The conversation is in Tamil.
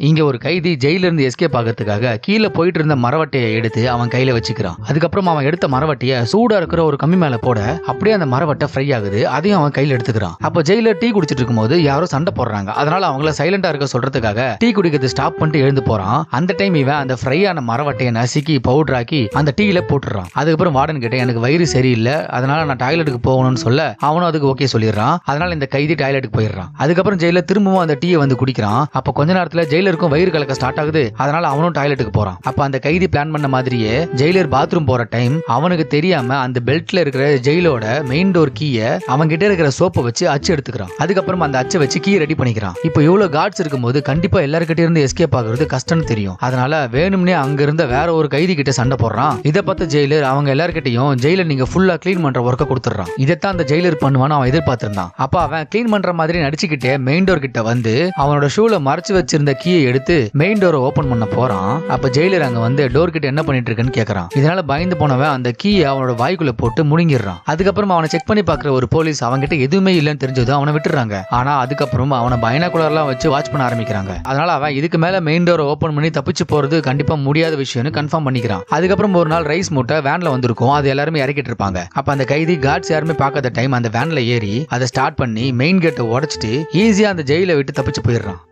இங்க ஒரு கைதி ஜெயில இருந்து எஸ்கேப் ஆகிறதுக்காக கீழே போயிட்டு இருந்த மரவட்டையை எடுத்து அவன் கையில வச்சுக்கிறான். அதுக்கப்புறம் அவன் எடுத்த மரவட்டையை சூடா இருக்கிற ஒரு கம்மி மேல போட அப்படியே அந்த மரவட்டை ஃப்ரை ஆகுது. அதையும் அவன் கையில எடுத்துக்கிறான். அப்போ ஜெயில டீ குடிச்சிட்டு இருக்கும்போது யாரோ சண்டை போடுறாங்க. அதனால அவங்கள சைலண்டா இருக்க சொல்றதுக்காக டீ குடிக்கிறது ஸ்டாப் பண்ணிட்டு எழுந்து போறான். அந்த டைம் இவன் அந்த ஃப்ரை ஆன மரவட்டையை நசுக்கி பவுடர் ஆக்கி அந்த டீல போட்டுறான் அதுக்கப்புறம் வார்டன் கிட்ட எனக்கு வயிறு சரியில்லை. அதனால நான் டாய்லெட்டுக்கு போகணும்னு சொல்ல. அவனும் அதுக்கு ஓகே சொல்லிடுறான். அதனால இந்த கைதி டாய்லெட்டுக்கு போயிடுறான். அதுக்கப்புறம் ஜெயில திரும்பவும் அந்த டீயை வந்து குடிக்கிறான். அப்ப கொஞ்ச நேரத்துல ஜெயிலருக்கும் வயிறு கலக்க ஸ்டார்ட் ஆகுது. அதனால அவனும் டாய்லெட்டுக்கு போறான். அப்ப அந்த கைதி பிளான் பண்ண மாதிரியே ஜெயிலர் பாத்ரூம் போற டைம் அவனுக்கு தெரியாம அந்த பெல்ட்ல இருக்கிற ஜெயிலோட மெயின் டோர் கீயை அவன் கிட்ட இருக்கிற சோப்பை வச்சு அச்சு எடுத்துக்கிறான். அதுக்கப்புறம் அந்த அச்சை வச்சு கீ ரெடி பண்ணிக்கிறான். இப்போ இவ்வளவு கார்ட்ஸ் இருக்கும்போது கண்டிப்பா எல்லாருக்கிட்ட இருந்து எஸ்கேப் ஆகுறது கஷ்டம்னு தெரியும். அதனால வேணும்னே அங்க இருந்த வேற ஒரு கைதி கிட்ட சண்டை போடுறான். இதை பார்த்த ஜெயிலர் அவங்க எல்லாருக்கிட்டையும் ஜெயிலர் நீங்க ஃபுல்லா க்ளீன் பண்ற ஒர்க்கை கொடுத்துறான் இதைத்தான் அந்த ஜெயிலர் பண்ணுவான்னு அவன் எதிர்பார்த்திருந்தான். அப்ப அவன் கிளீன் பண்ற மாதிரி நடிச்சுக்கிட்டே மெயின் டோர் கிட்ட வந்து அவனோட ஷூல மறைச்சு வச்சிருந்த கீயை எடுத்து மெயின் டோரை ஓபன் பண்ண போறான். அப்ப ஜெயிலர் அங்க வந்து டோர் கிட்ட என்ன பண்ணிட்டு இருக்குன்னு கேக்குறான். இதனால பயந்து போனவன் அந்த கீயை அவனோட வாய்க்குள்ள போட்டு முழுங்கிடுறான் அதுக்கப்புறம் அவனை செக் பண்ணி பாக்குற ஒரு போலீஸ் அவன்கிட்ட எதுவுமே இல்லைன்னு தெரிஞ்சதும் அவனை விட்டுறாங்க ஆனா அதுக்கப்புறம் அவனை பைனாகுலர்லாம் வச்சு வாட்ச் பண்ண ஆரம்பிக்கிறாங்க. அதனால அவன் இதுக்கு மேல மெயின் டோரை ஓபன் பண்ணி தப்பிச்சு போறது கண்டிப்பா முடியாத விஷயம்னு கன்ஃபார்ம் பண்ணிக்கிறான். அதுக்கப்புறம் ஒரு நாள் ரைஸ் மூட்டை வேன்ல வந்திருக்கும். அது எல்லாருமே இறக்கிட்டு இருப்பாங்க. அப்ப அந்த கைதி கார்ட்ஸ் யாருமே பார்க்காத டைம் அந்த வேன்ல ஏறி அதை ஸ்டார்ட் பண்ணி மெயின் கேட்டை உடச்சிட்டு ஈஸியா அந்த ஜெயில விட்டு தப்பிச்சு போயிடுறான்.